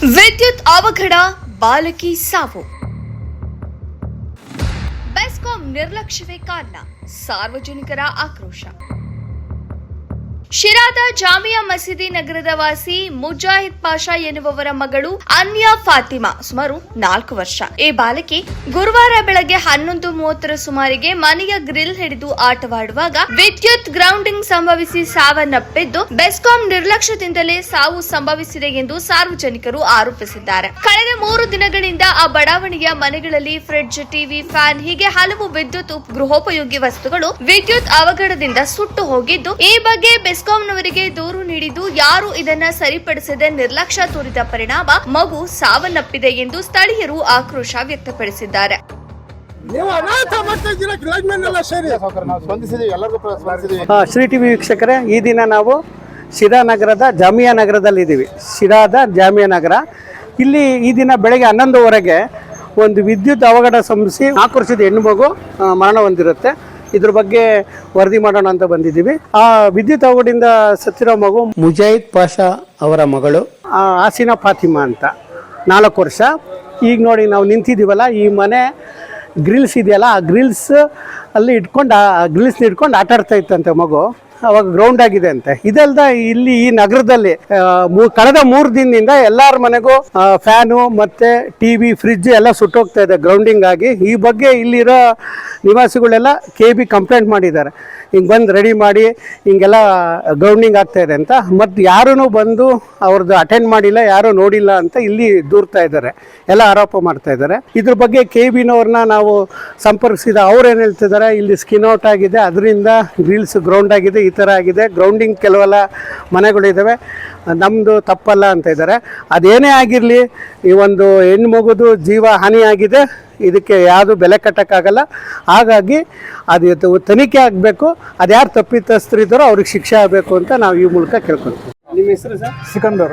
ವಿದ್ಯುತ್ ಅವಘಡ ಬಾಲಕಿ ಸಾವು. ಬೆಸ್ಕಾಂ ನಿರ್ಲಕ್ಷ್ಯವೇ ಕಾರಣ. ಸಾರ್ವಜನಿಕರ ಆಕ್ರೋಶ. ಶಿರಾದ ಜಾಮಿಯಾ ಮಸೀದಿ ನಗರದ ವಾಸಿ ಮುಜಾಹಿದ್ ಪಾಷಾ ಎನ್ನುವವರ ಮಗಳು ಅನ್ಯಾ ಫಾತಿಮಾ, ಸುಮಾರು ನಾಲ್ಕು ವರ್ಷ. ಈ ಬಾಲಕಿ ಗುರುವಾರ ಬೆಳಗ್ಗೆ ಹನ್ನೊಂದು ಮೂವತ್ತರ ಸುಮಾರಿಗೆ ಮನೆಯ ಗ್ರಿಲ್ ಹಿಡಿದು ಆಟವಾಡುವಾಗ ವಿದ್ಯುತ್ ಗ್ರೌಂಡಿಂಗ್ ಸಂಭವಿಸಿ ಸಾವನ್ನಪ್ಪಿದ್ದು, ಬೆಸ್ಕಾಂ ನಿರ್ಲಕ್ಷ್ಯದಿಂದಲೇ ಸಾವು ಸಂಭವಿಸಿದೆ ಎಂದು ಸಾರ್ವಜನಿಕರು ಆರೋಪಿಸಿದ್ದಾರೆ. ಕಳೆದ ಮೂರು ದಿನಗಳಿಂದ ಆ ಬಡಾವಣೆಯ ಮನೆಗಳಲ್ಲಿ ಫ್ರಿಡ್ಜ್, ಟಿವಿ, ಫ್ಯಾನ್, ಹೀಗೆ ಹಲವು ವಿದ್ಯುತ್ ಗೃಹೋಪಯೋಗಿ ವಸ್ತುಗಳು ವಿದ್ಯುತ್ ಅವಘಡದಿಂದ ಸುಟ್ಟು ಹೋಗಿದ್ದು, ಈ ಬಗ್ಗೆ ಬೆಸ್ಕಾಂನವರಿಗೆ ದೂರು ನೀಡಿದ್ದು ಯಾರು ಇದನ್ನ ಸರಿಪಡಿಸದೆ ನಿರ್ಲಕ್ಷ್ಯ ತೋರಿದ ಪರಿಣಾಮ ಮಗು ಸಾವನ್ನಪ್ಪಿದೆ ಎಂದು ಸ್ಥಳೀಯರು ಆಕ್ರೋಶ ವ್ಯಕ್ತಪಡಿಸಿದ್ದಾರೆ. ಶ್ರೀ ಟಿವಿ ವೀಕ್ಷಕರೇ ಈ ದಿನ ನಾವು ಶಿರಾ ನಗರದ ಜಾಮಿಯಾ ನಗರದಲ್ಲಿದ್ದೀವಿ ಶಿರಾದ ಜಾಮಿಯಾ ನಗರ. ಇಲ್ಲಿ ಈ ದಿನ ಬೆಳಗ್ಗೆ ಹನ್ನೊಂದುವರೆಗೆ ಒಂದು ವಿದ್ಯುತ್ ಅವಘಡ ಸಂಭವಿಸಿ ನಾಲ್ಕು ವರ್ಷದ ಹೆಣ್ಣು ಮಗು ಮರಣ ಹೊಂದಿರುತ್ತೆ. ಇದ್ರ ಬಗ್ಗೆ ವರದಿ ಮಾಡೋಣ ಅಂತ ಬಂದಿದ್ದೀವಿ. ಆ ವಿದ್ಯುತ್ ಅವಘಡದಿಂದ ಸತ್ತಿರೋ ಮಗು ಮುಜಾಹಿದ್ ಪಾಷಾ ಅವರ ಮಗಳು ಆಸಿನಾ ಫಾತಿಮಾ ಅಂತ, ನಾಲ್ಕು ವರ್ಷ. ಈಗ ನೋಡಿ ನಾವು ನಿಂತಿದ್ದೀವಲ್ಲ, ಈ ಮನೆ ಗ್ರಿಲ್ಸ್ ಇದೆಯಲ್ಲ, ಆ ಗ್ರಿಲ್ಸ್ ಅಲ್ಲಿ ಇಟ್ಕೊಂಡು, ಆ ಗ್ರಿಲ್ಸ್ನ ಇಟ್ಕೊಂಡು ಆಟಾಡ್ತಾ ಇತ್ತಂತೆ ಮಗು. ಅವಾಗ ಗ್ರೌಂಡ್ ಆಗಿದೆ ಅಂತೆ. ಇದಲ್ದ ಇಲ್ಲಿ ಈ ನಗರದಲ್ಲಿ ಕಳೆದ ಮೂರು ದಿನದಿಂದ ಎಲ್ಲಾರ ಮನೆಗೂ ಫ್ಯಾನು ಮತ್ತೆ ಟಿವಿ ಫ್ರಿಡ್ಜ್ ಎಲ್ಲ ಸುಟ್ಟೋಗ್ತಾ ಇದೆ ಗ್ರೌಂಡಿಂಗ್ ಆಗಿ. ಈ ಬಗ್ಗೆ ಇಲ್ಲಿರೋ ನಿವಾಸಿಗಳೆಲ್ಲ ಕೆ ಬಿ ಕಂಪ್ಲೇಂಟ್ ಮಾಡಿದ್ದಾರೆ. ಹಿಂಗೆ ಬಂದು ರೆಡಿ ಮಾಡಿ ಹಿಂಗೆಲ್ಲ ಗ್ರೌಂಡಿಂಗ್ ಆಗ್ತಾ ಇದೆ ಅಂತ. ಮತ್ತು ಯಾರೂ ಬಂದು ಅವ್ರದ್ದು ಅಟೆಂಡ್ ಮಾಡಿಲ್ಲ, ಯಾರೂ ನೋಡಿಲ್ಲ ಅಂತ ಇಲ್ಲಿ ದೂರ್ತಾ ಇದ್ದಾರೆ. ಎಲ್ಲ ಆರೋಪ ಮಾಡ್ತಾ ಇದ್ದಾರೆ. ಇದ್ರ ಬಗ್ಗೆ ಕೆ ಬಿನವ್ರನ್ನ ನಾವು ಸಂಪರ್ಕಿಸಿದ ಅವ್ರು ಏನು ಹೇಳ್ತಿದ್ದಾರೆ, ಇಲ್ಲಿ ಸ್ಕಿನ್ ಔಟ್ ಆಗಿದೆ, ಅದರಿಂದ ಗ್ರಿಲ್ಸ್ ಗ್ರೌಂಡ್ ಆಗಿದೆ, ಈ ಥರ ಆಗಿದೆ. ಗ್ರೌಂಡಿಂಗ್ ಕೆಲವೆಲ್ಲ ಮನೆಗಳಿದ್ದಾವೆ ನಮ್ಮದು ತಪ್ಪಲ್ಲ ಅಂತ ಇದ್ದಾರೆ. ಅದೇನೇ ಆಗಿರಲಿ, ಈ ಒಂದು ಹೆಣ್ಣು ಮಗುದು ಜೀವ ಹಾನಿಯಾಗಿದೆ. ಇದಕ್ಕೆ ಯಾವುದು ಬೆಲೆ ಕಟ್ಟೋಕ್ಕಾಗಲ್ಲ. ಹಾಗಾಗಿ ಅದು ಇದು ತನಿಖೆ ಆಗಬೇಕು. ಅದು ಯಾರು ತಪ್ಪಿತಸ್ಥರಿದ್ದಾರೋ ಅವ್ರಿಗೆ ಶಿಕ್ಷೆ ಆಗಬೇಕು ಅಂತ ನಾವು ಈ ಮೂಲಕ ಕೇಳ್ಕೊಳ್ತೀವಿ. ನಿಮ್ಮ ಹೆಸರು ಸರ್? ಸಿಕಂದರ್.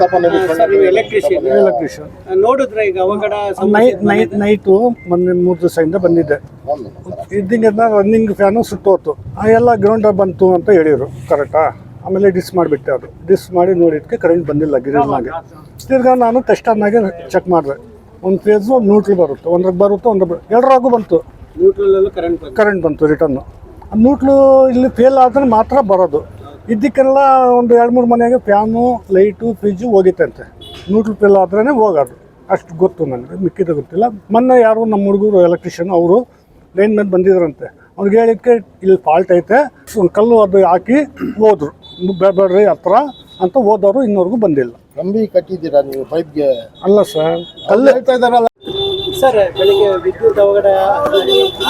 ನೀವು ಎಲೆಕ್ಟ್ರಿಷಿಯನ್ ಎಲೆಕ್ಟ್ರಿಷಿಯನ್ ನೋಡಿದ್ರೆ ಈಗ ಅವಘಡ ನೈಟ್ ನೈಟು ಮೊನ್ನೆ ಮೂರು ದಿವಸದಿಂದ ಬಂದಿದ್ದೆ. ಇದ್ದಿಂಗೆಲ್ಲ ರನ್ನಿಂಗ್ ಫ್ಯಾನು ಸುಟ್ಟೋತು. ಆ ಎಲ್ಲ ಗ್ರೌಂಡ್ ಬಂತು ಅಂತ ಹೇಳಿದರು. ಕರೆಕ್ಟಾ ಆಮೇಲೆ ಡಿಸ್ ಮಾಡಿಬಿಟ್ಟೆ ಅದು. ಡಿಸ್ ಮಾಡಿ ನೋಡಿದ್ಕೆ ಕರೆಂಟ್ ಬಂದಿಲ್ಲ ಗಿರಿನಾಗೆ ತಿರ್ಗಾ ನಾನು ಟೆಸ್ಟರ್ನಾಗೆ ಚೆಕ್ ಮಾಡಿದೆ. ಒಂದು ಫೇಸು ನ್ಯೂಟ್ರಲ್ ಬರುತ್ತೆ. ಒಂದ್ರಾಗ ಬರುತ್ತೆ ಒಂದು ಎರಡರಾಗೂ ಬಂತು. ನ್ಯೂಟ್ರಲ್ ಕರೆಂಟ್ ಕರೆಂಟ್ ಬಂತು. ರಿಟರ್ನು ನ್ಯೂಟ್ಲು ಇಲ್ಲಿ ಫೇಲ್ ಆದರೆ ಮಾತ್ರ ಬರೋದು. ಇದಕ್ಕೆಲ್ಲ ಒಂದು ಎರಡು ಮೂರು ಮನೆಗೆ ಫ್ಯಾನು ಲೈಟು ಫ್ರಿಜ್ಜು ಹೋಗಿತ್ತಂತೆ. ನ್ಯೂಟ್ಲು ಫೇಲ್ ಆದ್ರೇ ಹೋಗೋದು. ಅಷ್ಟು ಗೊತ್ತು ನನಗೆ ಮಿಕ್ಕಿದ ಗೊತ್ತಿಲ್ಲ. ಮೊನ್ನೆ ಯಾರು ನಮ್ಮ ಹುಡುಗರು ಎಲೆಕ್ಟ್ರಿಷಿಯನ್ ಅವರು ಲೈನ್ ಮೇಲೆ ಬಂದಿದ್ರಂತೆ. ಅವ್ರಿಗೆ ಹೇಳಿಕ್ಕೆ ಇಲ್ಲಿ ಫಾಲ್ಟ್ ಐತೆ. ಒಂದು ಕಲ್ಲು ಅದು ಹಾಕಿ ಹೋದ್ರು. ಬೇಡ ಬೇಡ್ರಿ ಹತ್ರ ಅಂತ ಹೋದವರು ಇನ್ನೋರ್ಗೂ ಬಂದಿಲ್ಲ. ಕಂಬಿ ಕಟ್ಟಿದ್ದೀರಾ ನೀವು ಪೈಪ್ಗೆ? ಅಲ್ಲ ಸರ್ ಅಲ್ಲಿ ಹೇಳ್ತಾ ಇದಾರಲ್ಲ ಸರ್ ಬೆಳಿಗ್ಗೆ ವಿದ್ಯುತ್ ಅವಘಡ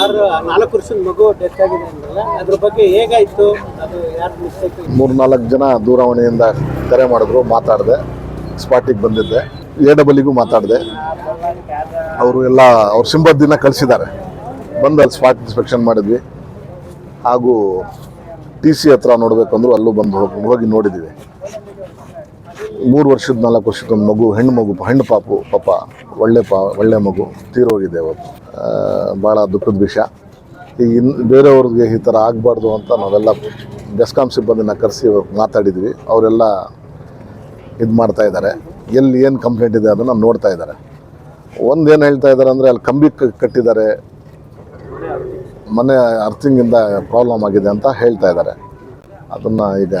ಆರು ನಾಲ್ಕು ವರ್ಷದ ಮಗು ಡೆತ್ ಆಗಿದೆ ಅಂದ್ರಲ್ಲ ಅದ್ರ ಬಗ್ಗೆ ಹೇಗಾಯ್ತು? ಅದು ಯಾರು ಮಿಸ್ಟೇಕ್ ಮೂರ್ನಾಲ್ಕು ಜನ ದೂರವಾಣಿಯಿಂದ ಕರೆ ಮಾಡಿದ್ರು ಮಾತಾಡಿದೆ ಸ್ಪಾಟಿಗೆ ಬಂದಿದ್ದೆ ಎ ಡಬಲಿಗೂ ಮಾತಾಡಿದೆ. ಅವರು ಎಲ್ಲ ಅವ್ರ ಸಿಂಬದ್ದಿನ ಕಳಿಸಿದ್ದಾರೆ. ಬಂದು ಅಲ್ಲಿ ಸ್ಪಾಟ್ ಇನ್ಸ್ಪೆಕ್ಷನ್ ಮಾಡಿದ್ವಿ. ಹಾಗೂ ಟಿ ಸಿ ಹತ್ರ ನೋಡಬೇಕು ಅಂದ್ರು ಅಲ್ಲೂ ಬಂದು ಹೋಗಿ ಹೋಗಿ ನೋಡಿದ್ದೀವಿ ಮೂರು ವರ್ಷದ ನಾಲ್ಕು ವರ್ಷದ ಒಂದು ಮಗು, ಹೆಣ್ಣು ಮಗು, ಹೆಣ್ಣು ಪಾಪು, ಪಾಪ, ಒಳ್ಳೆ ಪಾ, ಒಳ್ಳೆ ಮಗು ತೀರೋಗಿದೆ ಅವತ್ತು. ಭಾಳ ದುಃಖದ ವಿಷಯ. ಈಗ ಇನ್ನು ಬೇರೆಯವ್ರಿಗೆ ಈ ಥರ ಆಗಬಾರ್ದು ಅಂತ ನಾವೆಲ್ಲ ಬೆಸ್ಕಾಂ ಸಿಬ್ಬಂದಿನ ಕರೆಸಿ ಮಾತಾಡಿದ್ವಿ. ಅವರೆಲ್ಲ ಇದು ಮಾಡ್ತಾ ಇದ್ದಾರೆ. ಎಲ್ಲಿ ಏನು ಕಂಪ್ಲೇಂಟ್ ಇದೆ ಅದನ್ನು ನೋಡ್ತಾ ಇದ್ದಾರೆ. ಒಂದು ಏನು ಹೇಳ್ತಾ ಇದ್ದಾರೆ ಅಂದರೆ ಅಲ್ಲಿ ಕಂಬಿ ಕಟ್ಟಿದ್ದಾರೆ. ಮನೆ ಅರ್ಥಿಂಗಿಂದ ಪ್ರಾಬ್ಲಮ್ ಆಗಿದೆ ಅಂತ ಹೇಳ್ತಾ ಇದ್ದಾರೆ. ಅದನ್ನು ಈಗ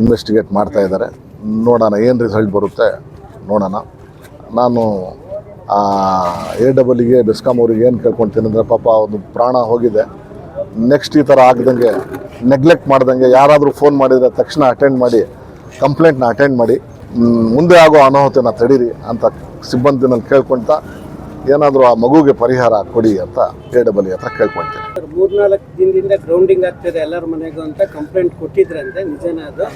ಇನ್ವೆಸ್ಟಿಗೇಟ್ ಮಾಡ್ತಾ ಇದ್ದಾರೆ. ನೋಡೋಣ ಏನು ರಿಸಲ್ಟ್ ಬರುತ್ತೆ ನೋಡೋಣ. ನಾನು ಎ ಡಬಲ್ಗೆ ಬೆಸ್ಕಾಮ್ ಅವ್ರಿಗೆ ಏನು ಕೇಳ್ಕೊಳ್ತೀನಿ ಅಂದರೆ ಪಾಪ ಒಂದು ಪ್ರಾಣ ಹೋಗಿದೆ. ನೆಕ್ಸ್ಟ್ ಈ ಥರ ಆಗದಂಗೆ ನೆಗ್ಲೆಕ್ಟ್ ಮಾಡ್ದಂಗೆ ಯಾರಾದರೂ ಫೋನ್ ಮಾಡಿದರೆ ತಕ್ಷಣ ಅಟೆಂಡ್ ಮಾಡಿ ಕಂಪ್ಲೇಂಟ್ನ ಅಟೆಂಡ್ ಮಾಡಿ ಮುಂದೆ ಆಗೋ ಅನಾಹುತನ ತಡೀರಿ ಅಂತ ಸಿಬ್ಬಂದಿನಲ್ಲಿ ಕೇಳ್ಕೊಳ್ತಾ ಏನಾದರೂ ಆ ಮಗುಗೆ ಪರಿಹಾರ ಕೊಡಿ ಅಂತ ಎ ಡಬಲ್ ಹತ್ರ ಕೇಳ್ಕೊಳ್ತೀನಿ ಮೂರ್ನಾಲ್ಕು ದಿನದಿಂದ ಗ್ರೌಂಡಿಂಗ್ ಆಗ್ತಿದೆ ಎಲ್ಲರ ಮನೆಗೂ ಅಂತ ಕಂಪ್ಲೇಂಟ್ ಕೊಟ್ಟಿದ್ರಂತೆ ನಿಜನ ಅದು?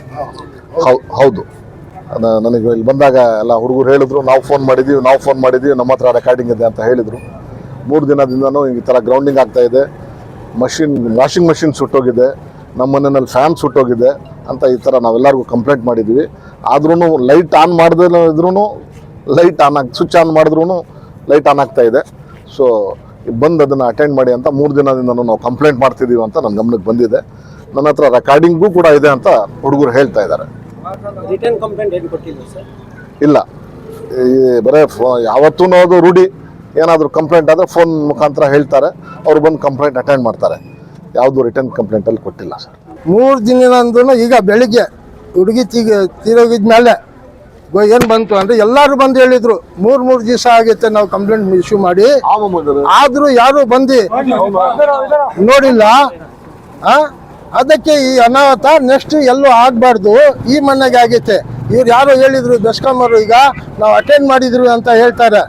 ಹೌದು. ನನಗೆ ಇಲ್ಲಿ ಬಂದಾಗ ಎಲ್ಲ ಹುಡುಗರು ಹೇಳಿದ್ರು, ನಾವು ಫೋನ್ ಮಾಡಿದ್ದೀವಿ ನಾವು ಫೋನ್ ಮಾಡಿದ್ದೀವಿ ನಮ್ಮ ಹತ್ರ ರೆಕಾರ್ಡಿಂಗ್ ಇದೆ ಅಂತ ಹೇಳಿದರು. ಮೂರು ದಿನದಿಂದನೂ ಈ ಥರ ಗ್ರೌಂಡಿಂಗ್ ಆಗ್ತಾ ಇದೆ. ಮಷಿನ್ ವಾಷಿಂಗ್ ಮಷಿನ್ ಸುಟ್ಟೋಗಿದೆ, ನಮ್ಮ ಮನೆಯಲ್ಲಿ ಫ್ಯಾನ್ ಸುಟ್ಟೋಗಿದೆ ಅಂತ ಈ ಥರ ನಾವೆಲ್ಲರಿಗೂ ಕಂಪ್ಲೇಂಟ್ ಮಾಡಿದ್ವಿ. ಆದ್ರೂ ಲೈಟ್ ಆನ್ ಮಾಡದೇ ಇದ್ರೂ ಲೈಟ್ ಆನ್ ಆಗಿ ಸ್ವಿಚ್ ಆನ್ ಮಾಡಿದ್ರೂ ಲೈಟ್ ಆನ್ ಆಗ್ತಾ ಇದೆ. ಸೊ ಬಂದು ಅದನ್ನು ಅಟೆಂಡ್ ಮಾಡಿ ಅಂತ ಮೂರು ದಿನದಿಂದನೂ ನಾವು ಕಂಪ್ಲೇಂಟ್ ಮಾಡ್ತಿದ್ದೀವಿ ಅಂತ ನನ್ನ ಗಮನಕ್ಕೆ ಬಂದಿದೆ. ನನ್ನ ಹತ್ರ ರೆಕಾರ್ಡಿಂಗೂ ಕೂಡ ಇದೆ ಅಂತ ಹುಡುಗರು ಹೇಳ್ತಾ ಇದ್ದಾರೆ. ರಿಟರ್ನ್ ಕಂಪ್ಲೇಂಟ್ ಏನು ಕೊಟ್ಟಿಲ್ಲ ಸರ್? ಇಲ್ಲ. ಈ ಬರೇ ಫೋ ಯಾವತ್ತೂ ಅದು ರೂಢಿ. ಏನಾದರೂ ಕಂಪ್ಲೇಂಟ್ ಆದರೆ ಫೋನ್ ಮುಖಾಂತರ ಹೇಳ್ತಾರೆ. ಅವ್ರು ಬಂದು ಕಂಪ್ಲೇಂಟ್ ಅಟೆಂಡ್ ಮಾಡ್ತಾರೆ. ಯಾವುದು ರಿಟರ್ನ್ ಕಂಪ್ಲೇಂಟಲ್ಲಿ ಕೊಟ್ಟಿಲ್ಲ ಸರ್. ಮೂರು ಅಂದ್ರೂ ಈಗ ಬೆಳಿಗ್ಗೆ ಹುಡುಗಿ ತೀಗ ತೀರೋಗಿದ್ಮೇಲೆ ಏನು ಬಂತು ಅಂದರೆ ಎಲ್ಲರೂ ಬಂದು ಹೇಳಿದ್ರು. ಮೂರು ಮೂರು ದಿವಸ ಆಗೈತೆ ನಾವು ಕಂಪ್ಲೇಂಟ್ ಇಶ್ಯೂ ಮಾಡಿ. ಆದರೂ ಯಾರು ಬಂದು ನೋಡಿಲ್ಲ. ಆ? ಅದಕ್ಕೆ ಈ ಅನಾಹುತ ನೆಕ್ಸ್ಟ್ ಎಲ್ಲೂ ಆಗಬಾರ್ದು. ಈ ಮನೆಗೆ ಆಗೈತೆ. ಇವ್ರು ಯಾರು ಹೇಳಿದ್ರು ಬೆಸ್ಕಾಂ ಅವರು ಈಗ ನಾವು ಅಟೆಂಡ್ ಮಾಡಿದ್ರು ಅಂತ ಹೇಳ್ತಾರೆ.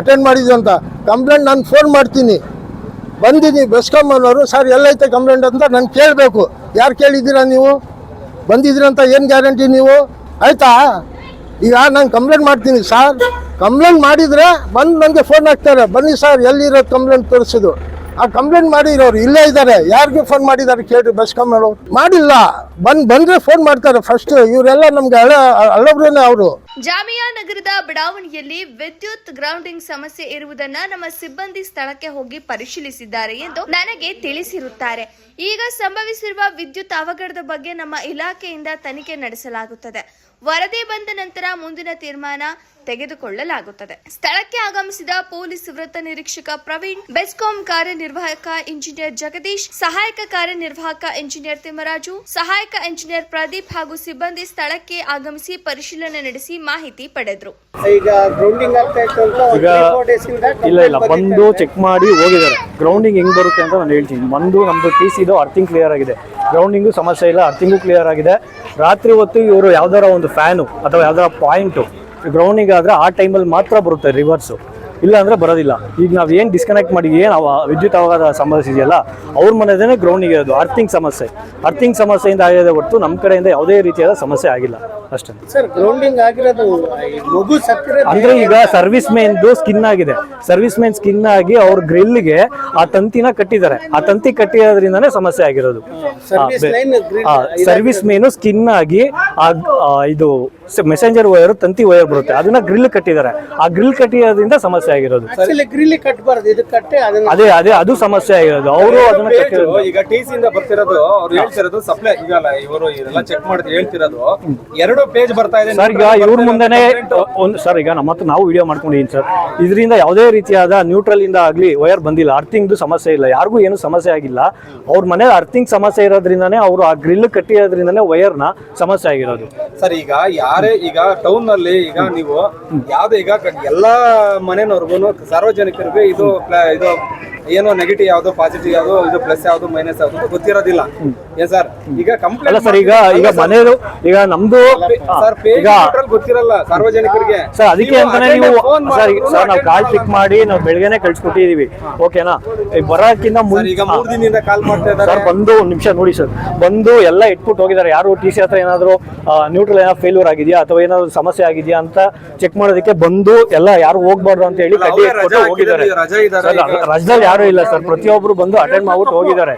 ಅಟೆಂಡ್ ಮಾಡಿದ್ರು ಅಂತ. ಕಂಪ್ಲೇಂಟ್ ನಾನು ಫೋನ್ ಮಾಡ್ತೀನಿ. ಬಂದಿದ್ದೀನಿ. ಬೆಸ್ಕಾಂ ಅನ್ನೋರು ಸರ್, ಎಲ್ಲೈತೆ ಕಂಪ್ಲೇಂಟ್ ಅಂತ ನಾನು ಕೇಳಬೇಕು. ಯಾರು ಕೇಳಿದ್ದೀರಾ ನೀವು? ಬಂದಿದ್ದೀರಂತ ಏನು ಗ್ಯಾರಂಟಿ ನೀವು? ಆಯಿತಾ? ಈಗ ನಾನು ಕಂಪ್ಲೇಂಟ್ ಮಾಡ್ತೀನಿ. ಸರ್ ಕಂಪ್ಲೇಂಟ್ ಮಾಡಿದರೆ ಬಂದು ನನಗೆ ಫೋನ್ ಹಾಕ್ತಾರೆ. ಬನ್ನಿ ಸರ್, ಎಲ್ಲಿರೋದು ಕಂಪ್ಲೇಂಟ್ ತೋರಿಸೋದು? ಆ ಕಂಪ್ಲೇಂಟ್ ಮಾಡಿರೋರು ಇಲ್ಲೇ ಇದ್ದಾರೆ. ಯಾರಿಗೆ ಫೋನ್ ಮಾಡಿದ್ದಾರೆ ಕೇಳಿ ಬಸ್ ಹೇಳೋರು. ಮಾಡಿಲ್ಲ. ಬಂದ್, ಬಂದ್ರೆ ಫೋನ್ ಮಾಡ್ತಾರೆ ಫಸ್ಟ್ ಇವರೆಲ್ಲ ನಮ್ಗೆ ಹಳೆ ಅವರು. ಜಾಮಿಯಾ ನಗರದ ಬಡಾವಣೆಯಲ್ಲಿ ವಿದ್ಯುತ್ ಗ್ರೌಂಡಿಂಗ್ ಸಮಸ್ಯೆ ಇರುವುದನ್ನ ನಮ್ಮ ಸಿಬ್ಬಂದಿ ಸ್ಥಳಕ್ಕೆ ಹೋಗಿ ಪರಿಶೀಲಿಸಿದ್ದಾರೆ ಎಂದು ನನಗೆ ತಿಳಿಸಿರುತ್ತಾರೆ. ಈಗ ಸಂಭವಿಸಿರುವ ವಿದ್ಯುತ್ ಅವಘಡದ ಬಗ್ಗೆ ನಮ್ಮ ಇಲಾಖೆಯಿಂದ ತನಿಖೆ ನಡೆಸಲಾಗುತ್ತದೆ. ವರದಿ ಬಂದ ನಂತರ ಮುಂದಿನ ತೀರ್ಮಾನ ತೆಗೆದುಕೊಳ್ಳಲಾಗುತ್ತದೆ. ಸ್ಥಳಕ್ಕೆ ಆಗಮಿಸಿದ ಪೊಲೀಸ್ ವೃತ್ತ ನಿರೀಕ್ಷಕ ಪ್ರವೀಣ್ ಬೆಸ್ಕಾಂ ಕಾರ್ಯನಿರ್ವಾಹಕ ಇಂಜಿನಿಯರ್ ಜಗದೀಶ್ ಸಹಾಯಕ ಕಾರ್ಯನಿರ್ವಾಹಕ ಇಂಜಿನಿಯರ್ ತಿಮ್ಮರಾಜು ಸಹಾಯಕ ಇಂಜಿನಿಯರ್ ಪ್ರದೀಪ್ ಹಾಗೂ ಸಿಬ್ಬಂದಿ ಸ್ಥಳಕ್ಕೆ ಆಗಮಿಸಿ ಪರಿಶೀಲನೆ ನಡೆಸಿ ಮಾಹಿತಿ ಪಡೆದ್ರು. ಈಗ ಗ್ರೌಂಡಿಂಗ್ ಆಗ್ತಾ ಇತ್ತು ಅಂತ ಒಂದು ಈಗ three, four days ಇಂದ ಇಲ್ಲ ಇಲ್ಲ. complaint ಬಂದು ಚೆಕ್ ಮಾಡಿ ಹೋಗಿದ್ದಾರೆ. ಗ್ರೌಂಡಿಂಗ್ ಹೆಂಗ್ ಬರುತ್ತೆ ಅಂತ ನಾನು ಹೇಳ್ತೀನಿ. ಒಂದು ನಮ್ದು ಟಿ ಸಿದು ಅರ್ಥಿಂಗ್ ಕ್ಲಿಯರ್ ಆಗಿದೆ. ಗ್ರೌಂಡಿಂಗು ಸಮಸ್ಯೆ ಇಲ್ಲ. ಅರ್ಥಿಂಗು ಕ್ಲಿಯರ್ ಆಗಿದೆ. ರಾತ್ರಿ ಹೊತ್ತು ಇವರು ಯಾವ್ದಾರ ಒಂದು ಫ್ಯಾನು ಅಥವಾ ಯಾವ್ದಾರ ಪಾಯಿಂಟು ಗ್ರೌಂಡಿಂಗ್ ಆದರೆ ಆ ಟೈಮಲ್ಲಿ ಮಾತ್ರ ಬರುತ್ತೆ ರಿವರ್ಸು ಇಲ್ಲ ಅಂದರೆ ಬರೋದಿಲ್ಲ. ಈಗ ನಾವು ಏನು ಡಿಸ್ಕನೆಕ್ಟ್ ಮಾಡಿ ಏನು ವಿದ್ಯುತ್ ಅವಾಗದ ಸಮಸ್ಯೆ ಅವ್ರ ಮನೆದೇ ಗ್ರೌಂಡಿಗೆ ಇರೋದು ಅರ್ಥಿಂಗ್ ಸಮಸ್ಯೆ. ಅರ್ಥಿಂಗ್ ಸಮಸ್ಯೆಯಿಂದ ಆಗಿದೆ ಹೊರತು ನಮ್ಮ ಕಡೆಯಿಂದ ಯಾವುದೇ ರೀತಿಯಾದ ಸಮಸ್ಯೆ ಆಗಿಲ್ಲ. ಅಷ್ಟೇ. ಸರ್ ಗ್ರೌಂಡಿಂಗ್ ಆಗಿರೋದು ಮಗು ಅಂದ್ರೆ ಈಗ ಸರ್ವಿಸ್ ಮೇನ್ದು ಸ್ಕಿನ್ ಆಗಿದೆ. ಸರ್ವಿಸ್ ಮೇನ್ ಸ್ಕಿನ್ ಆಗಿ ಅವ್ರ ಗ್ರಿಲ್ಗೆ ಆ ತಂತಿನ ಕಟ್ಟಿದ್ದಾರೆ. ಆ ತಂತಿ ಕಟ್ಟಿರೋದ್ರಿಂದನೇ ಸಮಸ್ಯೆ ಆಗಿರೋದು. ಸರ್ವಿಸ್ ಮೇನು ಸ್ಕಿನ್ ಆಗಿ ಇದು ಮೆಸೆಂಜರ್ ವೈರ್ ತಂತಿ ವೈರ್ ಬರುತ್ತೆ. ಅದನ್ನ ಗ್ರಿಲ್ ಕಟ್ಟಿದ್ದಾರೆ. ಆ ಗ್ರಿಲ್ ಕಟ್ಟಿರೋದ್ರಿಂದ ಸಮಸ್ಯೆ ಆಗಿರೋದು. ಗ್ರಿಲ್ ಕಟ್ಟಬಾರ್ದು ಇದು ಕಟ್ಟೆ ಅದನ್ನ ಅದೇ ಅದೇ ಅದು ಸಮಸ್ಯೆ ಆಗಿರೋದು. ಅವರು ಅದನ್ನ ಕಟ್ಟಿರೋದು. ಈಗ ಟಿ ಸಿ ಇಂದ ಬರ್ತಿರೋದು ಅವ್ರು ಹೇಳ್ತಿರೋದು ಸಪ್ಲೈ ಇವರು ಇದೆಲ್ಲ ಚೆಕ್ ಮಾಡಿದ್ರೆ ಹೇಳ್ತಿರೋದು ಎರಡು ಪೇಜ್ ಬರ್ತಾ ಇದೆ. ಸರ್ ಈಗ ಇವ್ರ ಮುಂದೆನೆ ಒಂದು ಸರ್ ಈಗ ನಮ್ಮ ಹತ್ರ ನಾವು ವಿಡಿಯೋ ಮಾಡ್ಕೊಂಡಿದ್ದೀನಿ ಸರ್ ಇದರಿಂದ ಯಾವುದೇ ರೀತಿಯಾದ ನ್ಯೂಟ್ರಲ್ ಇಂದ ಆಗ್ಲಿ ವೈರ್ ಬಂದಿಲ್ಲ. ಅರ್ಥಿಂಗ್ದು ಸಮಸ್ಯೆ ಇಲ್ಲ. ಯಾರಿಗೂ ಏನು ಸಮಸ್ಯೆ ಆಗಿಲ್ಲ. ಅವ್ರ ಮನೆ ಅರ್ಥಿಂಗ್ ಸಮಸ್ಯೆ ಇರೋದ್ರಿಂದಾನೇ ಅವರು ಆ ಗ್ರಿಲ್ ಕಟ್ಟಿರೋದ್ರಿಂದಾನೇ ವೈರ್ನ ಸಮಸ್ಯೆ ಆಗಿರೋದು. ಸರ್ ಈಗ ಯಾರೇ ಈಗ ಟೌನ್ನಲ್ಲಿ ಈಗ ನೀವು ಯಾವ್ದೇ ಈಗ ಎಲ್ಲಾ ಮನೆನವ್ರಿಗೂ ಸಾರ್ವಜನಿಕರಿಗೆ ಇದು ಇದು ಏನೋ ನೆಗೆಟಿವ್ ಯಾವ್ದು ಪಾಸಿಟಿವ್ ಯಾವ್ದು ಇದು ಪ್ಲಸ್ ಯಾವ್ದು ಮೈನಸ್ ಯಾವ್ದು ಗೊತ್ತಿರೋದಿಲ್ಲ. ಏನ್ ಸರ್ ಈಗ ಕಂಪ್ಲೇಂಟ್ ಸರ್ ಈಗ ಈಗ ಮನೆಯದು ಈಗ ನಮ್ದು ಸರ್ ಈಗ ಗೊತ್ತಿರಲ್ಲ ಸಾರ್ವಜನಿಕರಿಗೆ. ಸರ್ ಅದಕ್ಕೆ ನೀವು ಅಂತಾನೆ ನೀವು ಸರ್ ನಾವು ಕಾಲ್ ಪಿಕ್ ಮಾಡಿ ನಾವು ಬೆಳಗ್ಗೆನೆ ಕಳ್ಸಿಕೊಟ್ಟಿದೀವಿ. ಓಕೆನಾ ಬರೋಕ್ಕಿಂತ ಮುಂದೆ ಈಗ ಮೂರ್ ದಿನದಿಂದ ಕಾಲ್ ಮಾಡ್ತಾ ಇದ್ದಾರೆ. ಸರ್ ಬಂದು ಒಂದು ನಿಮಿಷ ನೋಡಿ ಸರ್ ಬಂದು ಎಲ್ಲ ಇಟ್ಬಿಟ್ಟು ಹೋಗಿದ್ದಾರೆ. ಯಾರು ಟಿ ಸಿ ಹತ್ರ ಏನಾದ್ರು ನ್ಯೂಟ್ರಲ್ ಏನಾದ್ರು ಫೇಲ್ಯೂರ್ ಆಗಿದೆಯಾ ಅಥವಾ ಏನಾದ್ರು ಸಮಸ್ಯೆ ಆಗಿದೆಯಾ ಅಂತ ಚೆಕ್ ಮಾಡೋದಕ್ಕೆ ಬಂದು ಎಲ್ಲ ಯಾರು ಹೋಗ್ಬಾರ್ದು ಅಂತ ಹೇಳಿ ಕಡ್ಡಿ ಹೋಗಿದ್ದಾರೆ. ರಜದಲ್ಲಿ ಯಾರು ಇಲ್ಲ ಸರ್. ಪ್ರತಿಯೊಬ್ರು ಬಂದು ಅಟೆಂಡ್ ಮಾಡ್ಬಿಟ್ಟು ಹೋಗಿದ್ದಾರೆ.